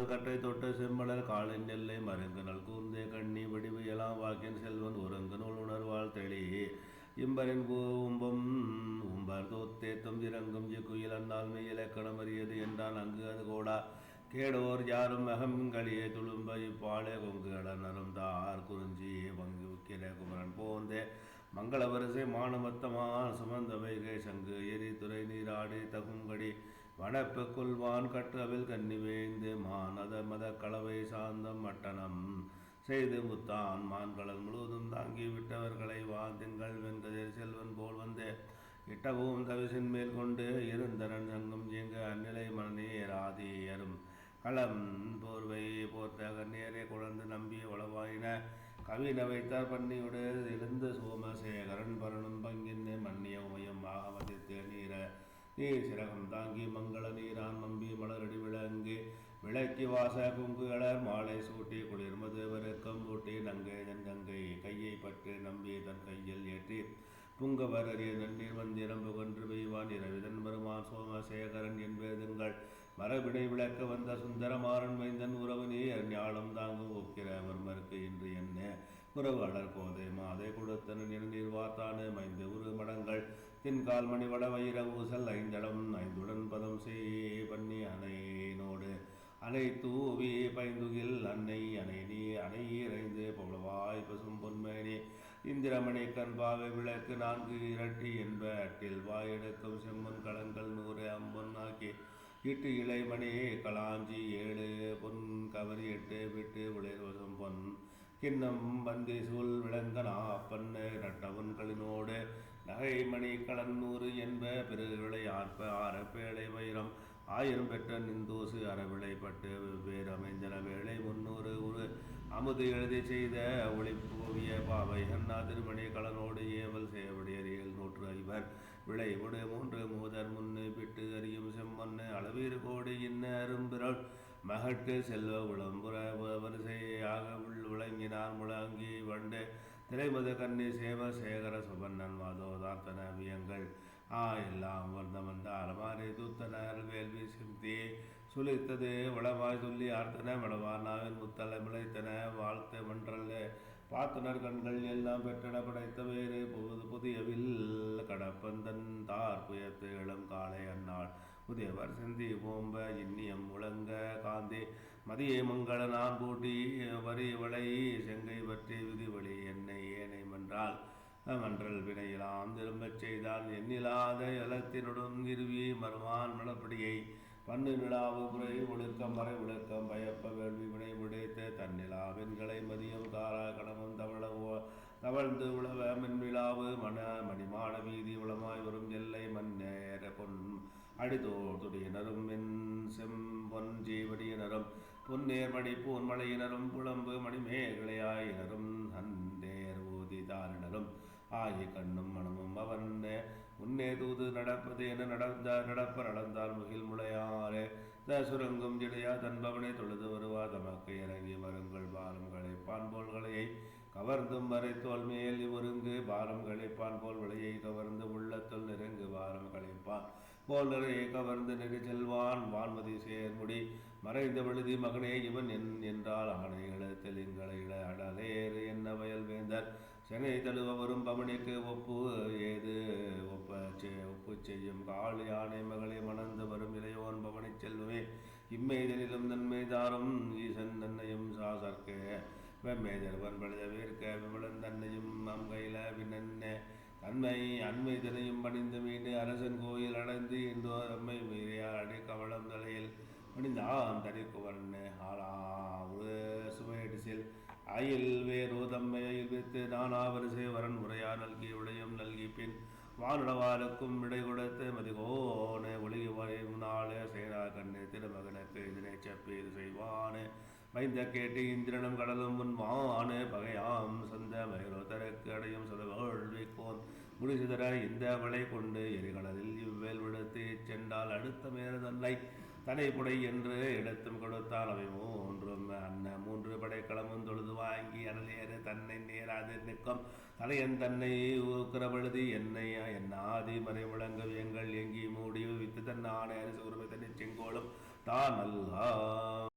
மலர் கட்டை தொட்ட செம்மலர் காலின் நெல்லை மருங்கு நல் கூர்ந்தே கண்ணி வடிவு எலாம் வாக்கின் செல்வன் ஒருங்கு நூல் உணர்வாள் தெளி. இம்பரின் பூம்பம் உம்பர் தோத்தேத்தம் இறங்கும் இக்குயில் அன்னால் மெய்யிலக்கணம் அறியது என்றான் அங்கு அது கோடா. கேடோர் யாரும் அகங்களியே துளும்ப இப்பாலே கொங்கு அடனரும் தார் குறிஞ்சி பங்கு உக்கிர குமரன் போந்தே. மங்கள வரிசை மானமத்தமான் சுமந்த வைகை சங்கு துறை நீராடி தகுங்கடி வனப்பு கொள்வான் கற்றவில் கன்னிவேந்து மானத மத கலவை சாந்தம் மட்டனம். செய்து முத்தான் மான்களல் முழுவதும் தாங்கி விட்டவர்களை வாழ்த்திங்கள் வெங்கதிர் செல்வன் போல் வந்தே. இட்டவும் தவிசின் மேல் கொண்டு இருந்தனன் சங்கம் இயங்க அந்நிலை மனநேராதியரும். களம் போர்வை போர்த்த கண்ணீரை குழந்து நம்பி உளவாயின. கவின வைத்தார் பன்னியுடைய எழுந்த சோமசேகரன் பரணும் பங்கின் மன்னிய உமயம் ஆகமதி நீர. நீர் சிறகம் தாங்கி மங்கள நீரான் நம்பி மலரடி விளங்கி விளக்கி வாச குங்குகளர் மாலை சூட்டி குளிர்மது வருக்கம் ஊட்டி நங்கை தன் கங்கை கையை பற்றி நம்பி தன் கையில் ஏற்றி புங்கவர் அறிய நன்னீர் மந்திரம் புகன்று பெய்வான் இரவிதன் பெருமான் சோமசேகரன் என்பதுங்கள் மரபிடை விளக்க வந்த சுந்தரமாறன் மைந்தன் உறவு நீர் ஞானம் தாங்கும் ஒக்கிர மர்மருக்கு இன்று என்ன உறவாளர் போதை மாதை கொடுத்தனன் என நீர் மைந்து உரு மடங்கள் தின்கால் மணி வட வைர ஊசல் ஐந்தடம் ஐந்துடன் பதம் சே பண்ணி அணைனோடு அணை தூவி பைந்துகில் அன்னை அணை நீ அணை இறைந்து பவளவாய் பசும் பொன்மேனி. இந்திரமணி கண்பாவை விளக்கு நான்கு இரட்டி என்ப அட்டில் வாயெடுக்கும் செம்மன் களங்கள் நூறு அம்பொன்னாக்கி இட்டு இளைமணி களாஞ்சி ஏழு பொன் கவரி எட்டு விட்டு விளைவசம் பொன். கிண்ணம் பந்தி சூழ் விளங்கனா பண்ணு நட்டவன்களினோடு நகைமணி கலன்னூறு என்ப பிறகுகளை ஆற ஆரப்பேழை வைரம். ஆயிரம் பெற்ற நிந்தோசு அறவிளைப்பட்டு வெவ்வேறு அமைந்தன வேளை முன்னூறு ஒரு அமுது எழுதி செய்த ஒளிப்போவிய பாவை அண்ணா திருமணி கலனோடு ஏவல் சேவடியறியல் நூற்று ஐவர். விளை உடு மூன்று மூதர் முன்னு பிட்டு அறியும் செம்மண்ணு. அளவீறு கோடி இன்ன அரும்பிரள் மகட்டு செல்வ விளம்புற வரிசையாக உள் விளங்கினார் முழங்கி வண்டு. திரைமது கன்னி சேவ சேகர சுபன்னன் மாதோதார்த்தன வியங்கள். ஆ எல்லாம் வந்த அலமாரி தூத்தனர் வேள்வி சிந்தி சுழித்தது வளவாய் சொல்லி ஆர்த்தன வளவார் நாவின் முத்தலை மிளைத்தன வாழ்த்து மன்றல்ல பார்த்தனர் கண்கள் எல்லாம் பெற்றன படைத்த வேறு புது புதியவில் கடப்பந்தன் தார் புயத்து இளம் காலை அன்னாள். புதியவர் சிந்தி ஓம்ப இன்னியம் முழங்க காந்தி. மதிய மங்கள நான் கூட்டி வரி வளை செங்கை பற்றி மன்றல் வினையிலாம் திரும்பச் செய்தால் எண்ணிலாத இலத்தினுடன் இருவியை மறுவான் மலப்படியை. பண்ணு நிலாவு குறை ஒழுக்கம் மறை ஒழுக்கம் பயப்ப வேள்வி வினை விடைத்து தன்னிலா பெண்களை மதியம் காரா கணமும் தவழவோ தவழ்ந்து உழவ மின்விழாவு மன மணிமான வீதி உளமாய் வரும் எல்லை மன்னேர பொன். அடிதோடுடையினரும் மின் செம்பொன் ஜீவடியினரும் பொன்னேர் மணி பூன் மலையினரும் புலம்பு மணிமேகலையாயினரும் அந்தேர் ஊதி தாரினரும். ஆகி கண்ணும் மனமும் அவன் முன்னே தூது நடப்பது என நடந்த நடப்ப நடந்தால் முகில் முளையாரே. த சுரங்கும் ஜிடையா தன்பவனை தொழுது வருவா தமக்கு இறங்கி வருங்கள் பாரங்களை பான்போல்களையை. கவர்ந்தும் வரை தோல் மேல் ஒருங்கு பாரம் களைப்பான் போல் விளையை கவர்ந்து உள்ளத்துள் நெருங்கு பாரம் களைப்பான் போல் நிறையை கவர்ந்து நெறி செல்வான் வான்மதி சேர்முடி. மறைந்த விழுதி மகனே இவன் என் என்றால் ஆணை இழத்தில் எங்களை இட அடலேறு என்ன வயல் வேந்தர்? சென்னை தழுவ வரும் பவனிக்கு ஒப்பு ஏது? ஒப்ப ஒப்பு செய்யும் கால் யானை மகளை மணந்து வரும் இளையோன் பவனி செல்வமே இம்மைதலிலும் நன்மை தாரும் ஈசன் தன்னையும் சாசர்க்க. வெம்மேதர்வன் பழுத வீர்க்க விமலன் தன்னையும் நம் கையில பின்னென்ன தன்மை அண்மை தனையும் பணிந்து மீண்டு அரசன் கோயில் அடைந்து இன்று அம்மை மீறியாடி கவளம் தலையில் பணிந்தான் தனிக்குவன் ஆளா அயில் வேறு தம்மை அயில் வைத்து வரன் உரையா நல்கி உடையும் நல்கி பின் வானுடவாளுக்கும் விடை கொடுத்து மதிகோனே ஒளிகி நாளே சேரா கண்ணு திருமகனுக்கு இதனை செப்பீது செய்வானே. மைந்த கேட்டு இந்திரனும் கடலும் முன்வானு பகையாம் சந்த மயிரோதருக்கு அடையும் சொல்வேள்விக்கோன் முடிசுதர இந்த வளை கொண்டு எரிகடலில் இவ்வேல் விடுத்து சென்றால் அடுத்த மேல தன்னை தனைப்புடை என்று இடத்தும் கொடுத்தால் அவை மூன்றும் அன்ன. மூன்று படைக்களமும் தொழுது வாங்கி அனலேறு தன்னை நேராது நிற்கும். தலையன் தன்னை ஊக்கிறவழுதி என்னை என் ஆதி மறை முழங்க எங்கள் எங்கி மூடி வித்து தன் ஆணையர் அரசு உரிமை தன்னை செங்கோலும் தான் அல்லா